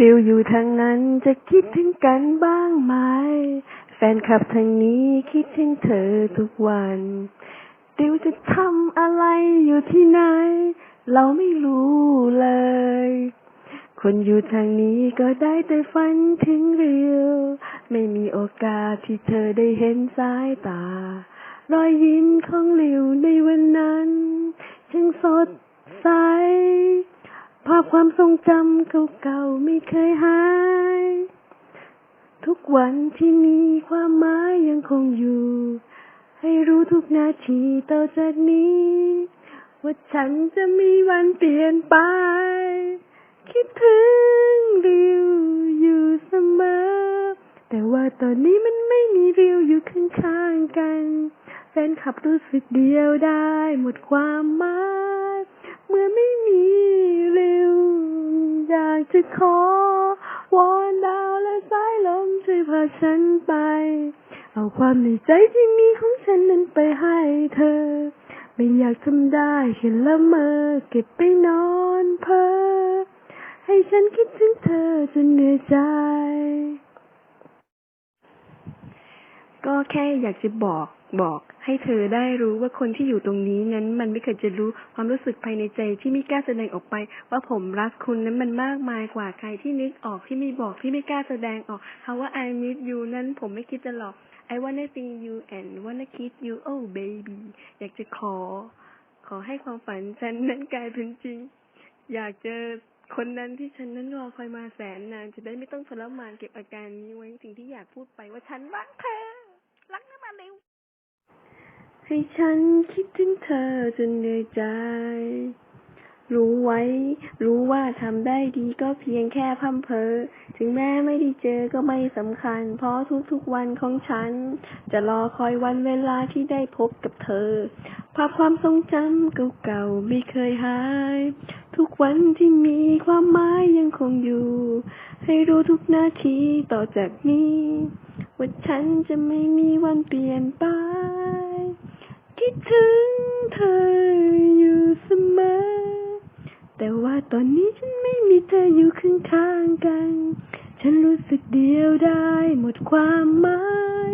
ริวอยู่ทางนั้นจะคิดถึงกันบ้างไหม แฟนคลับทางนี้คิดถึงเธอทุกวันริวจะทำอะไรอยู่ที่ไหน เราไม่รู้เลย คนอยู่ทางนี้ก็ได้แต่ฝันถึงเรียว ไม่มีโอกาสที่เธอได้เห็นสายตา รอยยิ้มของหลิวในวันนั้นช่างสดใส ภาพความทรงจำเก่าๆไม่เคยหาย ทุกวันที่มีความหมายยังคงอยู่ ให้รู้ทุกนาทีต่อจากนี้ ว่าฉันจะมีวันเปลี่ยนไป คิดถึงริวอยู่เสมอ แต่ว่าตอนนี้มันไม่มีริวอยู่ข้างๆกันแฟนคลับรู้สึกเดียวได้หมดความหมายเมื่อไม่ากจะขอวอนดาวและสายลมช่วยพาฉันไป เอาความในใจที่มีของฉันนั้นไปให้เธอ ไม่อยากทำได้แค่ละเมอเก็บไปนอนเพ้อให้ฉันคิดถึงเธอจนเหนื่อยใจ ก็แค่อยากจะบอก บอกให้เธอได้รู้ว่าคนที่อยู่ตรงนี้นั้น มันไม่เคยจะรู้ความรู้สึกภายในใจที่ไม่กล้าแสดงออกไป ว่าผมรักคุณนั้นมันมากมายกว่าใครที่นึกออกที่ไม่บอกที่ไม่กล้าแสดงออกคำว่า I miss you นั้นผมไม่คิดจะหลอก I wanna see you and wanna kiss you oh baby อยากจะขอ ขอให้ความฝันฉันนั้นกลายเป็นจริง อยากเจอคนนั้นที่ฉันนั้นรอคอยมาแสนนานจะได้ไม่ต้องทรมานเก็บอาการนี้ไว้สิ่งที่อยากพูดไปว่าฉันรักเธอ รักนะมาเร็ว ให้ฉันคิดถึงเธอจนเหนื่อยใจ รู้ไว้ รู้ว่าทำได้ดีก็เพียงแค่พัมเพอ ถึงแม้ไม่ได้เจอก็ไม่สำคัญ เพราะทุกๆวันของฉัน จะรอคอยวันเวลาที่ได้พบกับเธอ ภาพความทรงจำเก่าๆไม่เคยหาย ทุกวันที่มีความหมายยังคงอยู่ ให้รู้ทุกนาทีต่อจากนี้ ว่าฉันจะไม่มีวันเปลี่ยนไป คิดถึงเธออยู่เสมอ แต่ว่าตอนนี้ฉันไม่มีเธออยู่ข้างๆกัน ฉันรู้สึกเดียวได้หมดความหมาย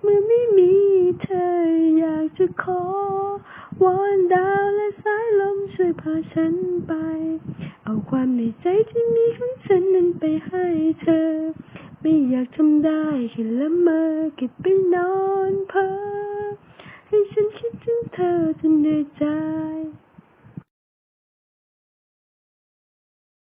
เมื่อไม่มีเธออยากจะขอวอนดาวและสายลมช่วยพาฉันไป เอาความในใจที่มีของฉันนั้นไปให้เธอ ไม่อยากทำได้แค่ละเมอเก็บไปนอนเพ้อ ให้ฉันคิดถึงเธอจนเหนื่อยใจ